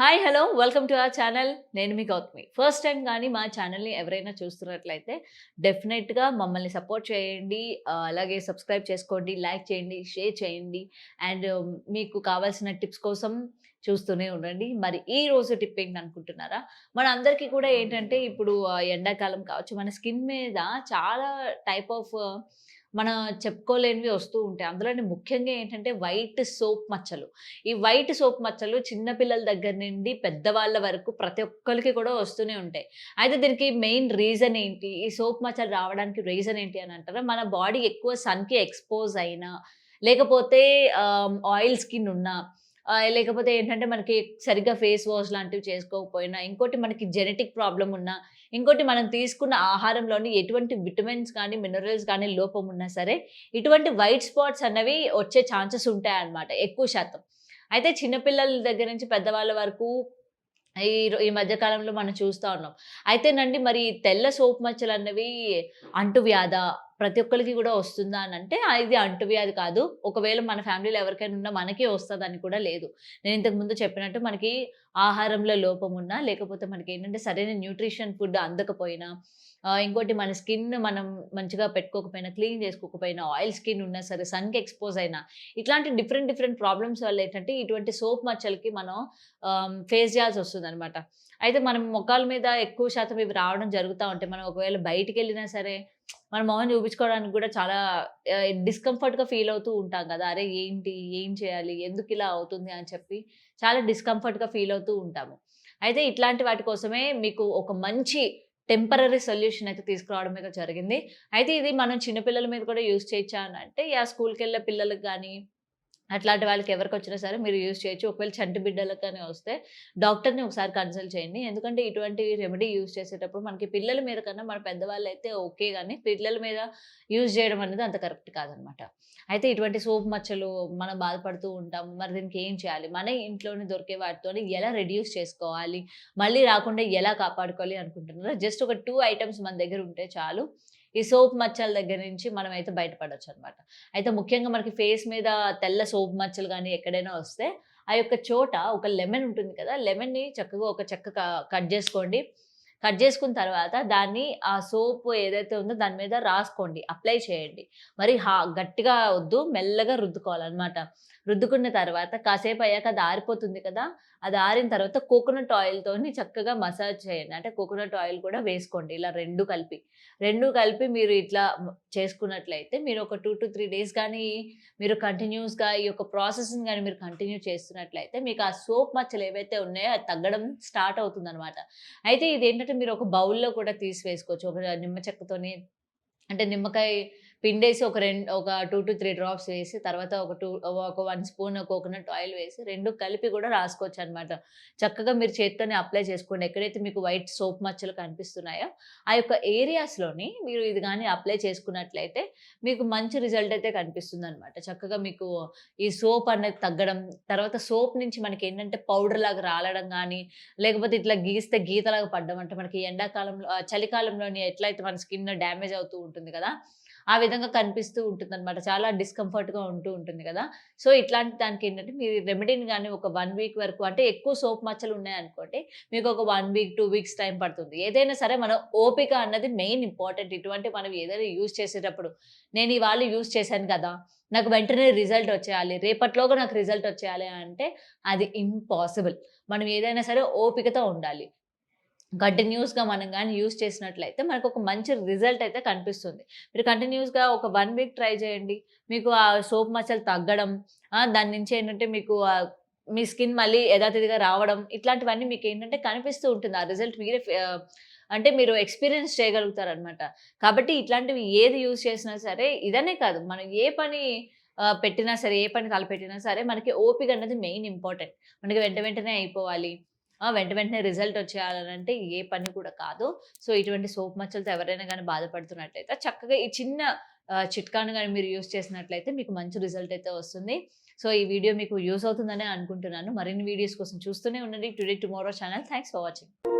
Hi hello welcome to our channel. నేను మీ Gautami. First time కానీ మా ఛానల్ని ఎవరైనా చూస్తున్నట్లయితే డెఫినెట్గా మమ్మల్ని సపోర్ట్ చేయండి. అలాగే సబ్స్క్రైబ్ చేసుకోండి లైక్ చేయండి షేర్ చేయండి. అండ్ మీకు కావాల్సిన టిప్స్ కోసం చూస్తూనే ఉండండి. మరి ఈ రోజు టిప్ ఏంటి అనుకుంటున్నారా మన అందరికీ కూడా ఏంటంటే ఇప్పుడు ఎండాకాలం కావచ్చు మన స్కిన్ మీద చాలా టైప్ ఆఫ్ మన చెప్పుకోలేనివి వస్తూ ఉంటాయి. అందులోనే ముఖ్యంగా ఏంటంటే వైట్ సోప్ మచ్చలు. ఈ వైట్ సోప్ మచ్చలు చిన్నపిల్లల దగ్గర నుండి పెద్దవాళ్ళ వరకు ప్రతి ఒక్కరికి కూడా వస్తూనే ఉంటాయి. అయితే దీనికి మెయిన్ రీజన్ ఏంటి? ఈ సోప్ మచ్చలు రావడానికి రీజన్ ఏంటి అని అంటారా? మన బాడీ ఎక్కువ సన్కి ఎక్స్పోజ్ అయినా లేకపోతే ఆయిల్ స్కిన్ ఉన్నా లేకపోతే ఏంటంటే మనకి సరిగ్గా ఫేస్ వాష్ లాంటివి చేసుకోకపోయినా ఇంకోటి మనకి జెనెటిక్ ప్రాబ్లం ఉన్నా ఇంకోటి మనం తీసుకున్న ఆహారంలోని ఎటువంటి విటమిన్స్ కానీ మినరల్స్ కానీ లోపం ఉన్నా సరే ఇటువంటి వైట్ స్పాట్స్ అన్నవి వచ్చే ఛాన్సెస్ ఉంటాయి అన్నమాట ఎక్కువ శాతం. అయితే చిన్నపిల్లల దగ్గర నుంచి పెద్దవాళ్ళ వరకు ఈ ఈ మధ్యకాలంలో మనం చూస్తూ ఉన్నాం. అయితేనండి మరి తెల్ల సోప్ మచ్చలు అన్నవి అంటువ్యాధ ప్రతి ఒక్కరికి కూడా వస్తుందా అని అంటే ఇది అంటువ్యాధి కాదు. ఒకవేళ మన ఫ్యామిలీలో ఎవరికైనా ఉన్నా మనకే వస్తుందని కూడా లేదు. నేను ఇంతకు ముందు చెప్పినట్టు మనకి ఆహారంలో లోపం ఉన్నా లేకపోతే మనకి ఏంటంటే సరైన న్యూట్రిషన్ ఫుడ్ అందకపోయినా ఇంకోటి మన స్కిన్ మనం మంచిగా పెట్టుకోకపోయినా క్లీన్ చేసుకోకపోయినా ఆయిల్ స్కిన్ ఉన్నా సరే సన్కి ఎక్స్పోజ్ అయినా ఇట్లాంటి డిఫరెంట్ డిఫరెంట్ ప్రాబ్లమ్స్ వల్ల ఏంటంటే ఇటువంటి సోప్ మచ్చలకి మనం ఫేస్ చేయాల్సి వస్తుంది అనమాట అయితే మనం మొక్కల మీద ఎక్కువ శాతం ఇవి రావడం జరుగుతూ ఉంటాయి మనం ఒకవేళ బయటికి వెళ్ళినా సరే మన మొహం చూపించుకోవడానికి కూడా చాలా డిస్కంఫర్ట్గా ఫీల్ అవుతూ ఉంటాం కదా. అరే ఏంటి? ఏం చేయాలి? ఎందుకు ఇలా అవుతుంది? అని చెప్పి చాలా డిస్కంఫర్ట్గా ఫీల్ అవుతూ ఉంటాము. అయితే ఇట్లాంటి వాటి కోసమే మీకు ఒక మంచి టెంపరీ సొల్యూషన్ అయితే తీసుకురావడం మీద జరిగింది. అయితే ఇది మనం చిన్నపిల్లల మీద కూడా యూజ్ చేయొచ్చా అని అంటే ఆ స్కూల్కి వెళ్ళే పిల్లలకు కానీ అట్లాంటి వాళ్ళకి ఎవరికి వచ్చినా సరే మీరు యూజ్ చేయొచ్చు. ఒకవేళ చంటి బిడ్డలకు కానీ వస్తే డాక్టర్ని ఒకసారి కన్సల్ట్ చేయండి. ఎందుకంటే ఇటువంటి రెమెడీ యూజ్ చేసేటప్పుడు మనకి పిల్లల మీద కన్నా మన పెద్దవాళ్ళు అయితే ఓకే కానీ పిల్లల మీద యూజ్ చేయడం అనేది అంత కరెక్ట్ కాదనమాట. అయితే ఇటువంటి సోప్ మచ్చలు మనం బాధపడుతూ ఉంటాం మరి దీనికి ఏం చేయాలి? మన ఇంట్లోనే దొరికే వాటితోని ఎలా రెడ్యూస్ చేసుకోవాలి? మళ్ళీ రాకుండా ఎలా కాపాడుకోవాలి అనుకుంటున్నారా? జస్ట్ ఒక టూ ఐటమ్స్ మన దగ్గర ఉంటే చాలు. ఈ సోప్ మచ్చల దగ్గర నుంచి మనం అయితే బయటపడవచ్చు అనమాట అయితే ముఖ్యంగా మనకి ఫేస్ మీద తెల్ల సోప్ మచ్చలు కానీ ఎక్కడైనా వస్తే ఆ యొక్క చోట ఒక లెమన్ ఉంటుంది కదా లెమన్ని చక్కగా ఒక చెక్క కట్ చేసుకోండి. కట్ చేసుకున్న తర్వాత దాన్ని ఆ సోప్ ఏదైతే ఉందో దాని మీద రాసుకోండి అప్లై చేయండి. మరి హా గట్టిగా వద్దు మెల్లగా రుద్దుకోవాలన్నమాట రుద్దుకున్న తర్వాత కాసేపు అయ్యాక అది ఆరిపోతుంది కదా అది ఆరిన తర్వాత కోకోనట్ ఆయిల్తోని చక్కగా మసాజ్ చేయండి. అంటే కోకోనట్ ఆయిల్ కూడా వేసుకోండి. ఇలా రెండు కలిపి. రెండు కలిపి మీరు ఇట్లా చేసుకున్నట్లయితే మీరు ఒక టూ టు త్రీ డేస్ కానీ మీరు కంటిన్యూస్గా ఈ యొక్క ప్రాసెస్ని కానీ మీరు కంటిన్యూ చేస్తున్నట్లయితే మీకు ఆ సోప్ మచ్చలు ఏవైతే ఉన్నాయో అది తగ్గడం స్టార్ట్ అవుతుంది అనమాట అయితే ఇది ఏంటంటే మీరు ఒక బౌల్లో కూడా తీసి వేసుకోవచ్చు. ఒక నిమ్మ చెక్కతోని అంటే నిమ్మకాయ పిండేసి ఒక రెండు ఒక టూ టు త్రీ డ్రాప్స్ వేసి తర్వాత ఒక టూ ఒక వన్ స్పూన్ కోకోనట్ ఆయిల్ వేసి రెండు కలిపి కూడా రాసుకోవచ్చు అనమాట చక్కగా మీరు చేత్తోనే అప్లై చేసుకోండి. ఎక్కడైతే మీకు వైట్ సోప్ మచ్చలు కనిపిస్తున్నాయో ఆ యొక్క ఏరియాస్లోని మీరు ఇది కానీ అప్లై చేసుకున్నట్లయితే మీకు మంచి రిజల్ట్ అయితే కనిపిస్తుంది అనమాట చక్కగా మీకు ఈ సోప్ అనేది తగ్గడం తర్వాత సోప్ నుంచి మనకి ఏంటంటే పౌడర్ లాగా రాలడం కానీ లేకపోతే ఇట్లా గీస్తే గీతలాగా పడ్డం అంటే మనకి ఎండాకాలంలో చలికాలంలోని ఎట్లయితే మన స్కిన్ డ్యామేజ్ అవుతూ ఉంటుంది కదా ఆ విధంగా కనిపిస్తూ ఉంటుంది అనమాట చాలా డిస్కంఫర్ట్గా ఉంటూ ఉంటుంది కదా. సో ఇట్లాంటి దానికి ఏంటంటే మీరు రెమెడీని కానీ ఒక వన్ వీక్ వరకు అంటే ఎక్కువ సోప్ మచ్చలు ఉన్నాయనుకోండి మీకు ఒక one week two weeks time పడుతుంది. ఏదైనా సరే మన ఓపిక అన్నది మెయిన్ ఇంపార్టెంట్ ఇటువంటి మనం ఏదైనా యూజ్ చేసేటప్పుడు నేను ఇవాళ యూజ్ చేశాను కదా నాకు వెంటనే రిజల్ట్ వచ్చేయాలి. రేపట్లోగా నాకు రిజల్ట్ వచ్చేయాలి అంటే అది ఇంపాసిబుల్ మనం ఏదైనా సరే ఓపికతో ఉండాలి. కంటిన్యూస్గా మనం కానీ యూస్ చేసినట్లయితే మనకు ఒక మంచి రిజల్ట్ అయితే కనిపిస్తుంది. మీరు కంటిన్యూస్గా ఒక వన్ వీక్ ట్రై చేయండి. మీకు ఆ సోప్ మచ్చలు తగ్గడం దాని నుంచి ఏంటంటే మీకు మీ స్కిన్ మళ్ళీ యథాతిథిగా రావడం ఇట్లాంటివన్నీ మీకు ఏంటంటే కనిపిస్తూ ఉంటుంది. ఆ రిజల్ట్ మీరే అంటే మీరు ఎక్స్పీరియన్స్ చేయగలుగుతారనమాట కాబట్టి ఇట్లాంటివి ఏది యూజ్ చేసినా సరే ఇదనే కాదు. మనం ఏ పని పెట్టినా సరే ఏ పని తలపెట్టినా సరే మనకి ఓపిక అన్నది మెయిన్ ఇంపార్టెంట్. మనకి వెంట వెంటనే అయిపోవాలి. వెంట వెంటనే రిజల్ట్ వచ్చేయాలని అంటే ఏ పని కూడా కాదు. సో ఇటువంటి సోప్ మచ్చలతో ఎవరైనా కానీ బాధపడుతున్నట్లయితే చక్కగా ఈ చిన్న చిట్కాను కానీ మీరు యూస్ చేసినట్లయితే మీకు మంచి రిజల్ట్ అయితే వస్తుంది. సో ఈ వీడియో మీకు యూస్ అవుతుందని అనుకుంటున్నాను. మరిన్ని వీడియోస్ కోసం చూస్తూనే ఉండండి. Today tomorrow channel. Thanks for watching.